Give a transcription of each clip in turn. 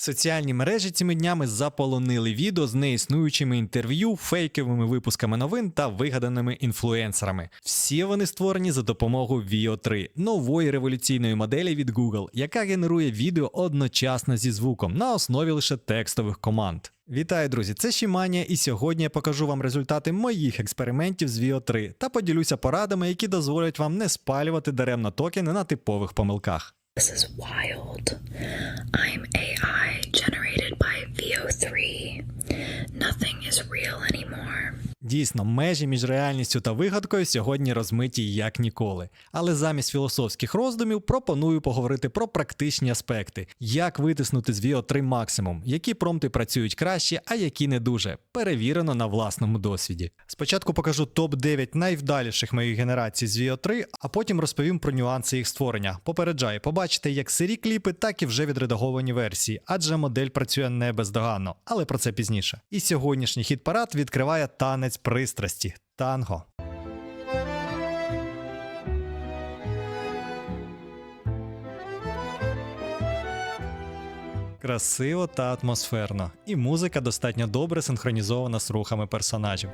Соціальні мережі цими днями заполонили відео з неіснуючими інтерв'ю, фейковими випусками новин та вигаданими інфлюенсерами. Всі вони створені за допомогою Vio 3, нової революційної моделі від Google, яка генерує відео одночасно зі звуком на основі лише текстових команд. Вітаю, друзі! Це Шіманія, і сьогодні я покажу вам результати моїх експериментів з Vio 3 та поділюся порадами, які дозволять вам не спалювати даремно токени на типових помилках. This is wild. Дійсно, межі між реальністю та вигадкою сьогодні розмиті як ніколи. Але замість філософських роздумів пропоную поговорити про практичні аспекти, як витиснути з VO 3 максимум, які промпти працюють краще, а які не дуже. Перевірено на власному досвіді. Спочатку покажу топ-9 найвдаліших моїх генерацій з VO 3, а потім розповім про нюанси їх створення. Попереджаю, побачите як сирі кліпи, так і вже відредаговані версії, адже модель працює не бездоганно, але про це пізніше. І сьогоднішній хіт парад відкриває танець пристрасті танго. Красиво та атмосферно, і музика достатньо добре синхронізована з рухами персонажів.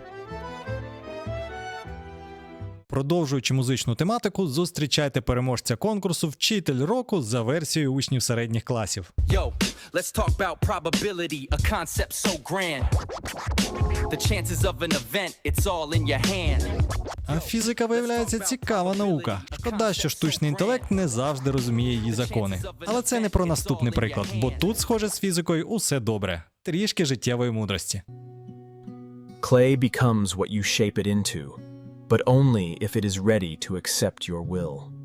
Продовжуючи музичну тематику, зустрічайте переможця конкурсу Вчитель року за версією учнів середніх класів. Yo, let's talk about probability, a concept so grand. The chances of an event, it's all in your hand. А фізика виявляється цікава наука. Шкода, що штучний інтелект не завжди розуміє її закони. Але це не про наступний приклад, бо тут, схоже, з фізикою усе добре. Трішки життєвої мудрості. Clay becomes what you shape it into, but only if it is ready to accept your will.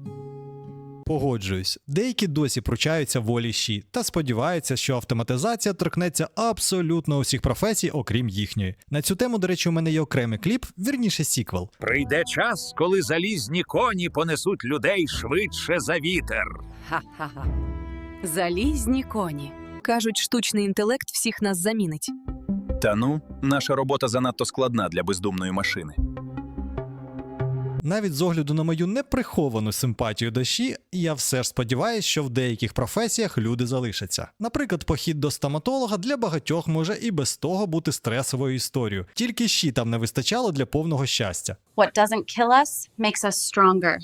Погоджуюсь, деякі досі пручаються волі щі та сподіваються, що автоматизація торкнеться абсолютно усіх професій, окрім їхньої. На цю тему, до речі, у мене є окремий кліп, вірніше сіквел. Прийде час, коли залізні коні понесуть людей швидше за вітер. Ха-ха-ха. Залізні коні. Кажуть, штучний інтелект всіх нас замінить. Та ну, наша робота занадто складна для бездумної машини. Навіть з огляду на мою неприховану симпатію до щі, я все ж сподіваюся, що в деяких професіях люди залишаться. Наприклад, похід до стоматолога для багатьох може і без того бути стресовою історією. Тільки щі там не вистачало для повного щастя. What doesn't kill us makes us stronger.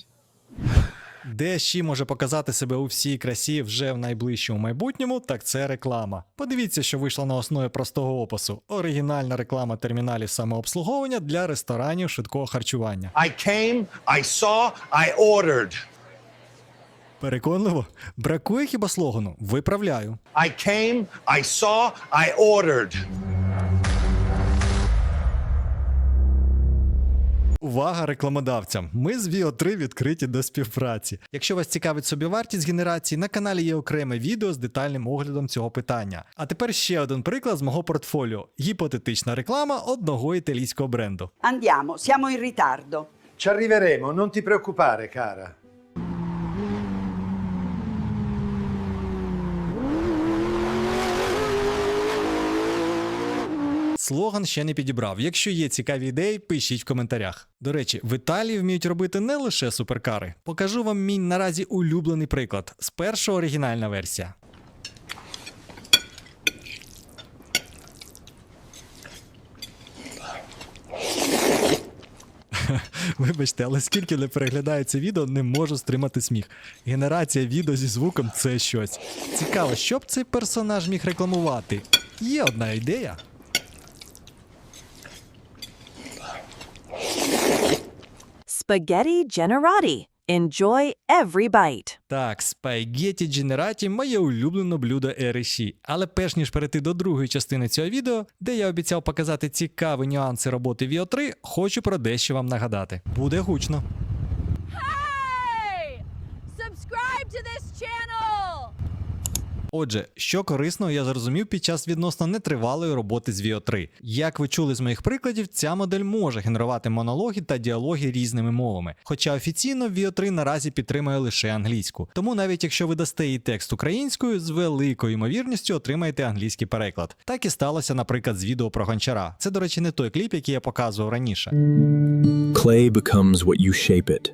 Де щі може показати себе у всій красі вже в найближчому майбутньому, так це реклама. Подивіться, що вийшла на основі простого опису: оригінальна реклама терміналів самообслуговування для ресторанів швидкого харчування. I came, I saw, I ordered. Переконливо, бракує хіба слогану? Виправляю. I came, I saw, I ordered. Увага рекламодавцям! Ми з VO3 відкриті до співпраці. Якщо вас цікавить собівартість генерації, на каналі є окреме відео з детальним оглядом цього питання. А тепер ще один приклад з мого портфоліо: гіпотетична реклама одного італійського бренду. Andiamo, siamo in ritardo. Ci arriveremo, non ti preoccupare, cara. Слоган ще не підібрав. Якщо є цікаві ідеї, пишіть в коментарях. До речі, в Італії вміють робити не лише суперкари. Покажу вам мій наразі улюблений приклад. Спершу оригінальна версія. Вибачте, але скільки не переглядаю це відео, не можу стримати сміх. Генерація відео зі звуком це щось. Цікаво, що б цей персонаж міг рекламувати. Є одна ідея. Spaghetti Generati. Enjoy every bite. Так, спагетті Дженераті моє улюблене блюдо Ериші. Але перш ніж перейти до другої частини цього відео, де я обіцяв показати цікаві нюанси роботи VO 3, хочу про дещо вам нагадати. Буде гучно. Hey! Subscribe to this! Отже, що корисного я зрозумів під час відносно нетривалої роботи з Vio 3. Як ви чули з моїх прикладів, ця модель може генерувати монологи та діалоги різними мовами. Хоча офіційно Vio 3 наразі підтримує лише англійську. Тому навіть якщо ви дасте їй текст українською, з великою ймовірністю отримаєте англійський переклад. Так і сталося, наприклад, з відео про гончара. Це, до речі, не той кліп, який я показував раніше. Clay becomes what you shape it,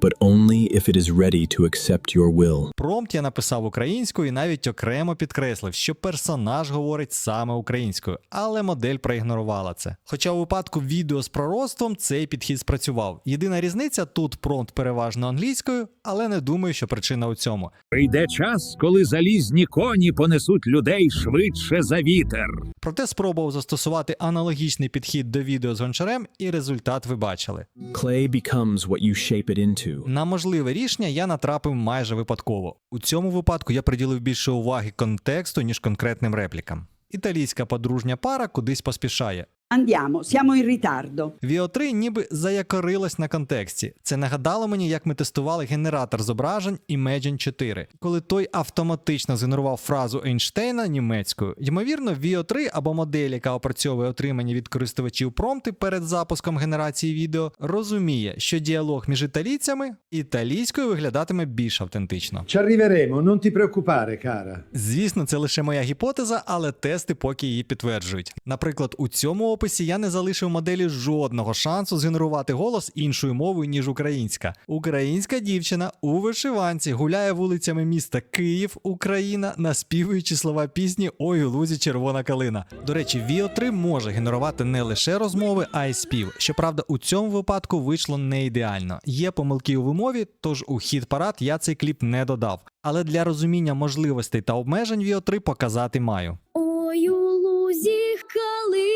but only if it is ready to accept your will. Промпт я написав українською і навіть окремо підкреслив, що персонаж говорить саме українською, але модель проігнорувала це. Хоча у випадку відео з пророцтвом цей підхід спрацював. Єдина різниця тут промпт переважно англійською, але не думаю, що причина у цьому. Прийде час, коли залізні коні понесуть людей швидше за вітер. Проте спробував застосувати аналогічний підхід до відео з гончарем, і результат ви бачили. Clay becomes what you shape it into. На можливе рішення я натрапив майже випадково. У цьому випадку я приділив більше уваги контексту, ніж конкретним реплікам. Італійська подружня пара кудись поспішає. Andiamo, siamo in ritardo. Vio 3 ніби заякорилась на контексті. Це нагадало мені, як ми тестували генератор зображень Imagine 4, коли той автоматично згенерував фразу Ейнштейна німецькою. Ймовірно, Vio 3 або модель, яка опрацьовує отримані від користувачів промпти перед запуском генерації відео, розуміє, що діалог між італійцями італійською виглядатиме більш автентично. Ci arriveremo, non ti preoccupare, cara. Звісно, це лише моя гіпотеза, але тести поки її підтверджують. Наприклад, у цьому описі я не залишив моделі жодного шансу згенерувати голос іншою мовою, ніж українська. Українська дівчина у вишиванці гуляє вулицями міста Київ, Україна, наспівуючи слова пісні Ой у лузі червона калина. До речі, Vio 3 може генерувати не лише розмови, а й спів. Щоправда, у цьому випадку вийшло не ідеально. Є помилки у вимові, тож у хіт парад я цей кліп не додав. Але для розуміння можливостей та обмежень Vio 3 показати маю. Ой, у лузі калина.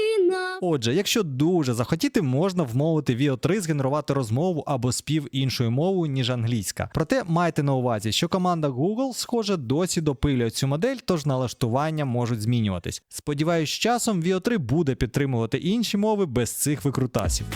Отже, якщо дуже захотіти, можна вмовити Vio 3 згенерувати розмову або спів іншою мовою, ніж англійська. Проте майте на увазі, що команда Google, схоже, досі допилює цю модель, тож налаштування можуть змінюватись. Сподіваюсь, з часом Vio 3 буде підтримувати інші мови без цих викрутасів.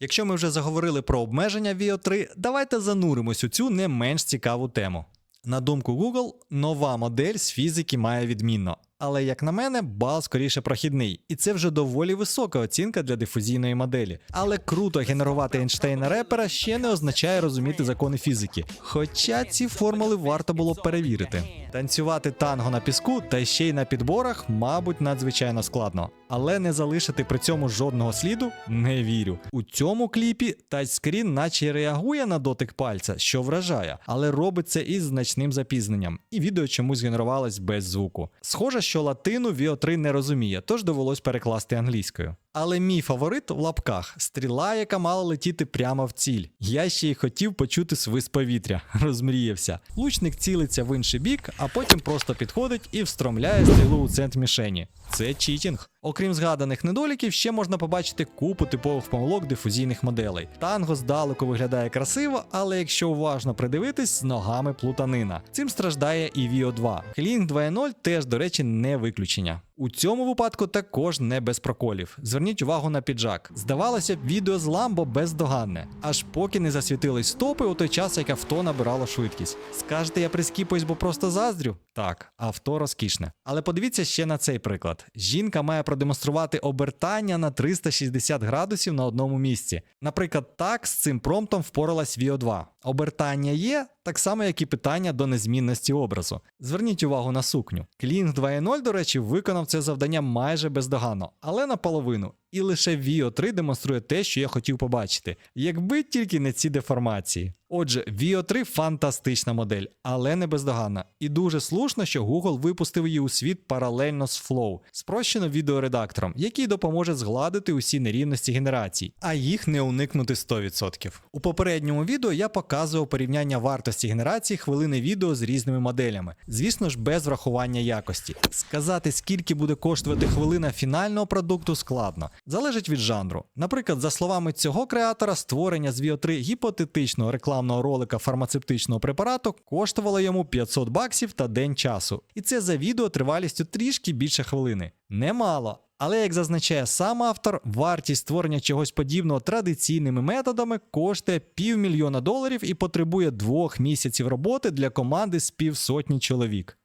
Якщо ми вже заговорили про обмеження Vio 3, давайте зануримось у цю не менш цікаву тему. На думку Google, нова модель з фізики має відмінно. Але, як на мене, бал скоріше прохідний, і це вже доволі висока оцінка для дифузійної моделі. Але круто генерувати Ейнштейна репера ще не означає розуміти закони фізики. Хоча ці формули варто було перевірити. Танцювати танго на піску та ще й на підборах, мабуть, надзвичайно складно. Але не залишити при цьому жодного сліду не вірю. У цьому кліпі тачскрін наче реагує на дотик пальця, що вражає, але робить це із значним запізненням, і відео чомусь генерувалось без звуку. Схоже, що латину Віо 3 не розуміє, тож довелось перекласти англійською. Але мій фаворит в лапках стріла, яка мала летіти прямо в ціль. Я ще й хотів почути свист повітря, розмріявся. Лучник цілиться в інший бік, а потім просто підходить і встромляє стрілу у центр мішені. Це читінг. Окрім згаданих недоліків, ще можна побачити купу типових помилок дифузійних моделей. Танго здалеку виглядає красиво, але якщо уважно придивитись, з ногами плутанина. Цим страждає і Vio 2. Клінг 2.0 теж, до речі, не виключення. У цьому випадку також не без проколів. Зверніть увагу на піджак. Здавалося б, відео з Ламбо бездоганне, аж поки не засвітились стопи у той час, як авто набирало швидкість. Скажете, я прискіпуюсь, бо просто заздрю? Так, авто розкішне. Але подивіться ще на цей приклад: жінка має продемонструвати обертання на 360 градусів на одному місці. Наприклад, так з цим промптом впоралась Vio 2. Обертання є, так само, як і питання до незмінності образу. Зверніть увагу на сукню. Клінг 2.0, до речі, виконав це завдання майже бездоганно, але наполовину. І лише Vio 3 демонструє те, що я хотів побачити, якби тільки не ці деформації. Отже, Vio 3 фантастична модель, але не бездоганна. І дуже слушно, що Google випустив її у світ паралельно з Flow, спрощено відеоредактором, який допоможе згладити усі нерівності генерацій, а їх не уникнути 100%. У попередньому відео я показував порівняння вартості генерації хвилини відео з різними моделями, звісно ж, без врахування якості. Сказати, скільки буде коштувати хвилина фінального продукту, складно. Залежить від жанру. Наприклад, за словами цього креатора, створення з Vio 3 гіпотетичного рекламного ролика фармацевтичного препарату коштувало йому 500 баксів та день часу. І це за відео тривалістю трішки більше хвилини. Немало. Але як зазначає сам автор, вартість створення чогось подібного традиційними методами коштує півмільйона доларів і потребує двох місяців роботи для команди з півсотні чоловік.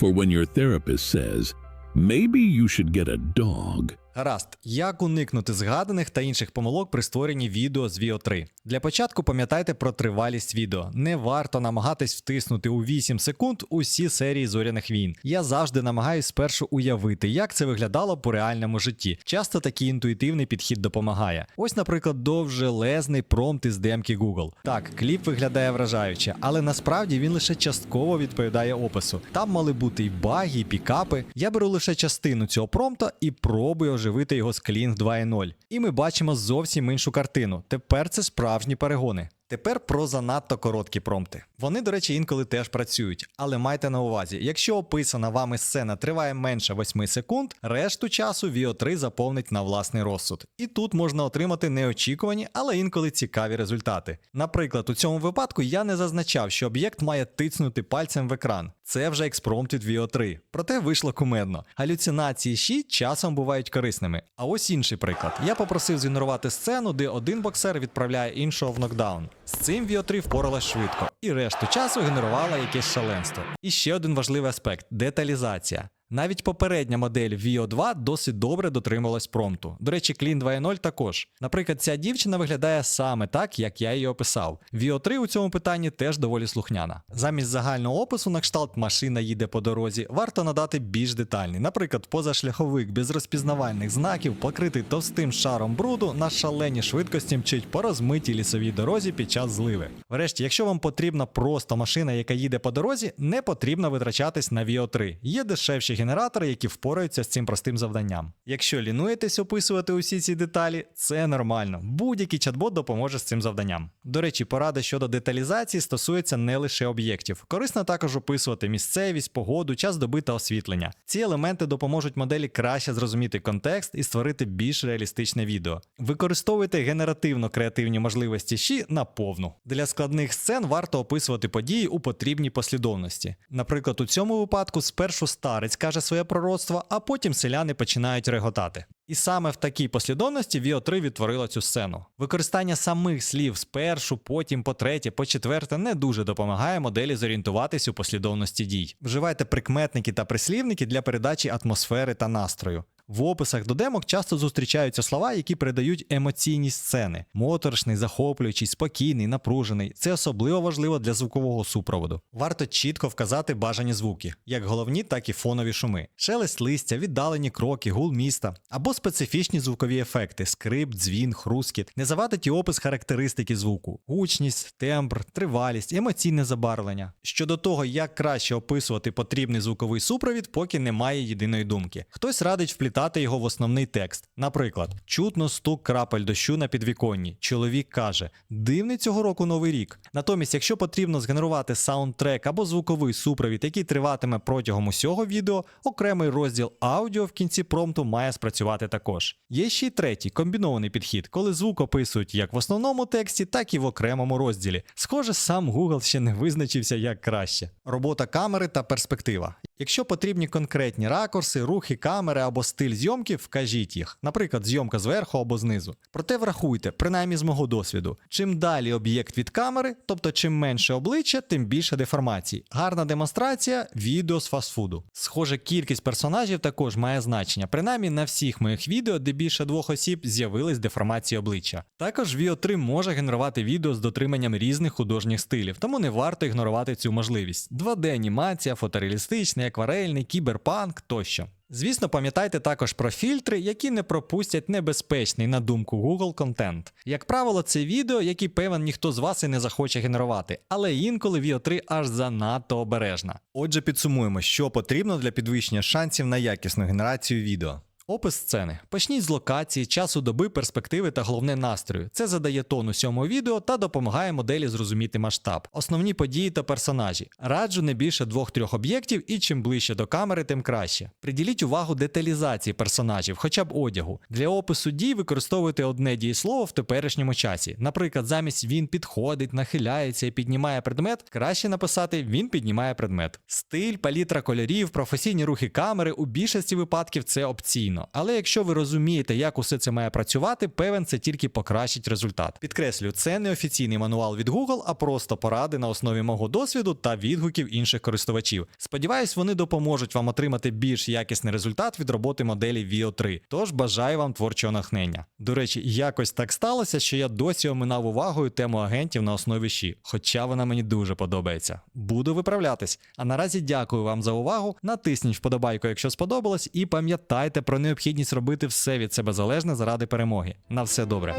For when your therapist says, maybe you should get a dog, Гаразд, як уникнути згаданих та інших помилок при створенні відео з VO 3 Для початку пам'ятайте про тривалість відео. Не варто намагатись втиснути у 8 секунд усі серії зоряних війн. Я завжди намагаюсь спершу уявити, як це виглядало по реальному житті. Часто такий інтуїтивний підхід допомагає. Ось, наприклад, довжелезний промпт із демки Google. Так, кліп виглядає вражаюче, але насправді він лише частково відповідає опису. Там мали бути і баги, і пікапи. Я беру лише частину цього промпта і пробую оживити його з Kling 2.0. І ми бачимо зовсім іншу картину. Тепер це справжні перегони. Тепер про занадто короткі промпти. Вони, до речі, інколи теж працюють, але майте на увазі, якщо описана вами сцена триває менше 8 секунд, решту часу VO3 заповнить на власний розсуд. І тут можна отримати неочікувані, але інколи цікаві результати. Наприклад, у цьому випадку я не зазначав, що об'єкт має тицнути пальцем в екран. Це вже експромпт від VO3. Проте вийшло кумедно. Галюцинації щі часом бувають корисними. А ось інший приклад. Я попросив згенерувати сцену, де один боксер відправляє іншого в нокдаун. З цим VO3 впоралась швидко, і решту часу генерувала якесь шаленство. І ще один важливий аспект деталізація. Навіть попередня модель VO 2 досить добре дотрималась промпту. До речі, Clean 2.0 також. Наприклад, ця дівчина виглядає саме так, як я її описав. VO 3 у цьому питанні теж доволі слухняна. Замість загального опису на кшталт машина їде по дорозі, варто надати більш детальний. Наприклад, позашляховик без розпізнавальних знаків, покритий товстим шаром бруду, на шаленій швидкості мчить по розмитій лісовій дорозі під час зливи. Врешті, якщо вам потрібна просто машина, яка їде по дорозі, не потрібно витрачатись на VO 3 Є дешевші генератори, які впораються з цим простим завданням. Якщо лінуєтесь описувати усі ці деталі, це нормально. Будь-який чат-бот допоможе з цим завданням. До речі, порада щодо деталізації стосується не лише об'єктів. Корисно також описувати місцевість, погоду, час доби та освітлення. Ці елементи допоможуть моделі краще зрозуміти контекст і створити більш реалістичне відео. Використовуйте генеративно креативні можливості щі на повну. Для складних сцен варто описувати події у потрібній послідовності. Наприклад, у цьому випадку спершу старець каже своє пророцтво, а потім селяни починають реготати. І саме в такій послідовності Віо 3 відтворила цю сцену. Використання самих слів спершу, потім, по третє, по четверте не дуже допомагає моделі зорієнтуватись у послідовності дій. Вживайте прикметники та прислівники для передачі атмосфери та настрою. В описах до демок часто зустрічаються слова, які передають емоційні сцени: моторошний, захоплюючий, спокійний, напружений. Це особливо важливо для звукового супроводу. Варто чітко вказати бажані звуки, як головні, так і фонові шуми, шелест листя, віддалені кроки, гул міста або специфічні звукові ефекти: скрип, дзвін, хрускіт. Не завадить і опис характеристики звуку, гучність, тембр, тривалість, емоційне забарвлення. Щодо того, як краще описувати потрібний звуковий супровід, поки немає єдиної думки. Хтось радить вплітати його в основний текст. Наприклад, чутно стук крапель дощу на підвіконні. Чоловік каже: Дивний цього року новий рік. Натомість, якщо потрібно згенерувати саундтрек або звуковий супровід, який триватиме протягом усього відео, окремий розділ аудіо в кінці промпту має спрацювати також. Є ще й третій комбінований підхід, коли звук описують як в основному тексті, так і в окремому розділі. Схоже, сам Google ще не визначився як краще. Робота камери та перспектива. Якщо потрібні конкретні ракурси, рухи камери або стиль зйомки, вкажіть їх, наприклад, зйомка зверху або знизу. Проте врахуйте, принаймні з мого досвіду, чим далі об'єкт від камери, тобто чим менше обличчя, тим більше деформацій. Гарна демонстрація відео з фастфуду. Схоже, кількість персонажів також має значення. Принаймні на всіх моїх відео, де більше двох осіб, з'явились деформації обличчя. Також VO 3 може генерувати відео з дотриманням різних художніх стилів, тому не варто ігнорувати цю можливість. 2D-анімація, фотореалістичний, акварельний, кіберпанк тощо. Звісно, пам'ятайте також про фільтри, які не пропустять небезпечний, на думку Google, контент. Як правило, це відео, які певен ніхто з вас і не захоче генерувати, але інколи VO 3 аж занадто обережна. Отже, підсумуємо, що потрібно для підвищення шансів на якісну генерацію відео. Опис сцени. Почніть з локації, часу доби, перспективи та головне настрою. Це задає тон усьому відео та допомагає моделі зрозуміти масштаб, основні події та персонажі. Раджу не більше двох-трьох об'єктів, і чим ближче до камери, тим краще. Приділіть увагу деталізації персонажів, хоча б одягу. Для опису дій використовуйте одне дієслово в теперішньому часі. Наприклад, замість він підходить, нахиляється і піднімає предмет, краще написати він піднімає предмет. Стиль, палітра кольорів, професійні рухи камери у більшості випадків це опційно. Складно. Але якщо ви розумієте, як усе це має працювати, певен це тільки покращить результат. Підкреслю, це не офіційний мануал від Google, а просто поради на основі мого досвіду та відгуків інших користувачів. Сподіваюсь, вони допоможуть вам отримати більш якісний результат від роботи моделі Vio 3. Тож бажаю вам творчого натхнення. До речі, якось так сталося, що я досі оминав увагою тему агентів на основі щі, хоча вона мені дуже подобається. Буду виправлятись. А наразі дякую вам за увагу. Натисніть вподобайку, якщо сподобалось, і пам'ятайте про необхідність робити все від себе залежне заради перемоги. На все добре.